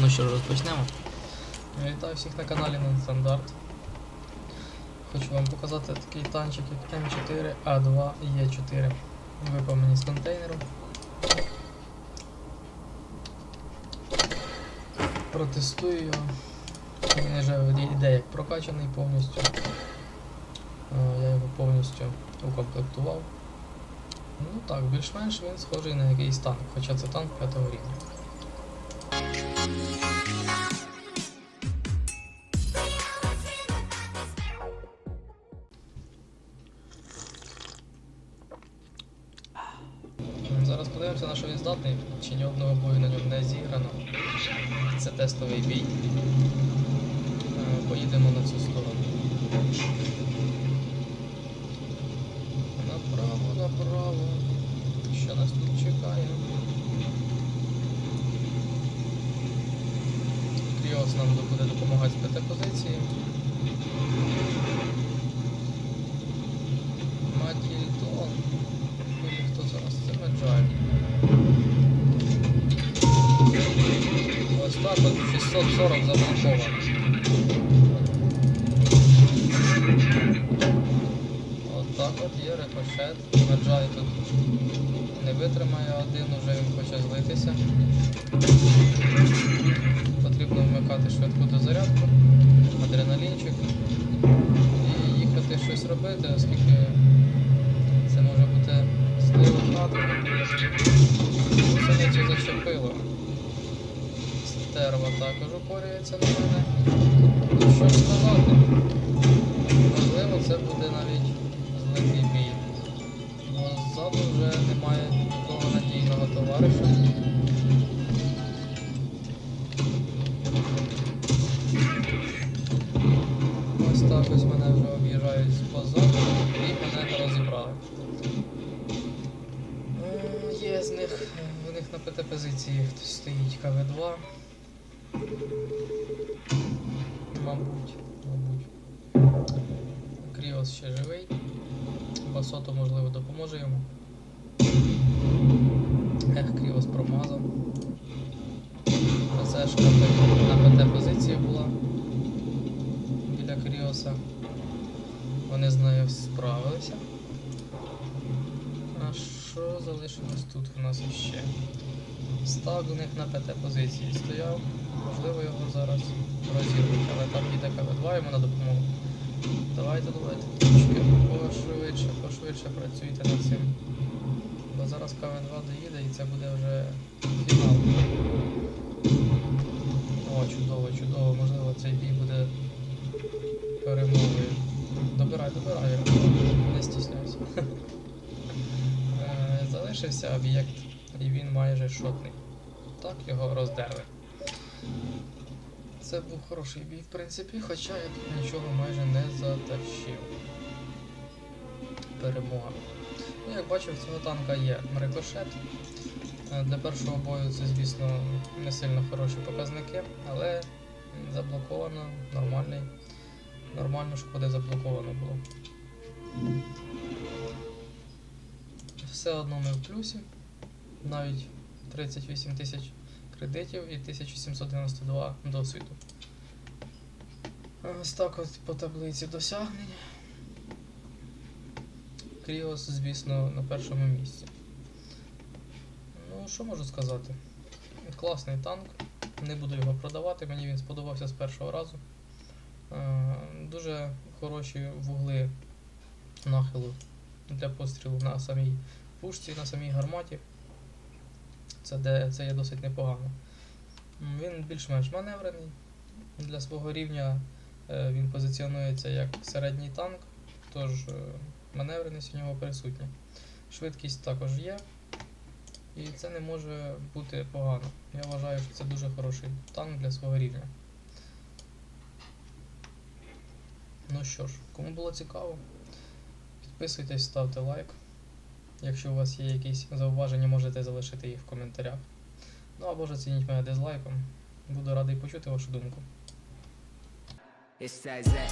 Ну що ж, розпочнемо. Вітаю всіх на каналі Нонстандарт. Хочу вам показати такий танчик як М4А2Е4. Випав мені з контейнеру. Протестую його. Він вже йде як прокачаний повністю. Е, Я його повністю укомплектував. Ну так, більш-менш він схожий на якийсь танк, хоча це танк 5 рівня. Зараз подивимося, на що він здатний, чи ні одного бою на ньому не зіграно. Це тестовий бій. Е, Поїдемо на цю сторону. Направо. Що нас тут чекає? Кріос нам буде допомагати з ПТ позиції. Матільтон. Хто зараз? Це Меджай. Ось так от 640 заблоковано. От є рикошет. Меджай тут не витримає один, уже він хоче злитися. Потрібно вмикати швидку дозарядку, адреналінчик і їхати щось робити, оскільки це може бути зливо надо. Це не ці зачепило. Стерва також упорюється на мене. Що ж сказати? Можливо, це буде навіть злитий бій. Бо ззаду вже немає такого надійного товариша. Ось так ось мене вже об'їжджають позаду і мене розібрали. Є з них, в них на ПТ позиції стоїть КВ-2. Мабуть, мабуть. Кріос ще живий. Басото, можливо, допоможе йому. Ех, Кріос промазав. ПЗшка на ПТ позиції була біля Кріоса. Вони з нею справилися. А що залишилось тут у нас іще? Стаг у них на ПТ позиції стояв. Можливо його зараз розірвуть, але там їде КВ-2 йому на допомогу. Давайте, давайте, пошвидше, пошвидше працюйте над цим. Бо зараз КВ-2 доїде і це буде вже фінал. О, чудово, чудово, можливо цей бій буде перемогою. Добирай, добирай, не стісняйся. Е, Залишився об'єкт, і він майже шотний. Так його роздерли. Це був хороший бій, в принципі, хоча я тут нічого майже не затащив. Перемога. Ну, як бачив, в цього танка є рикошет. Е, Для першого бою це, звісно, не сильно хороші показники, але заблоковано, нормальний. Нормально шкоди заблоковано було. Все одно ми в плюсі. Навіть 38 тисяч кредитів і 1792 досвіду. Ось так от по таблиці досягнень. Кріос, звісно, на першому місці. Ну, що можу сказати? Класний танк. Не буду його продавати, мені він сподобався з першого разу. Е, Дуже хороші вугли нахилу для пострілу на самій пушці, на самій гарматі. Це, де, це є досить непогано. Він більш-менш маневрений. Для свого рівня е, він позиціонується як середній танк, тож е, маневреність у нього присутня. Швидкість також є. І це не може бути погано. Я вважаю, що це дуже хороший танк для свого рівня. Ну що ж, кому було цікаво, підписуйтесь, ставте лайк. Якщо у вас є якісь зауваження, можете залишити їх в коментарях. Ну або ж оцініть мене дизлайком. Буду радий почути вашу думку. It's that Zach